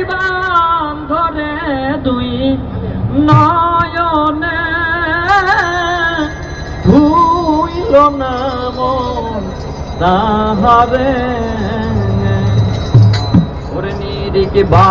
জীবন ধরে দুই নয়নে। ভুইল না মন তাহারে। ওরে নিরিক বা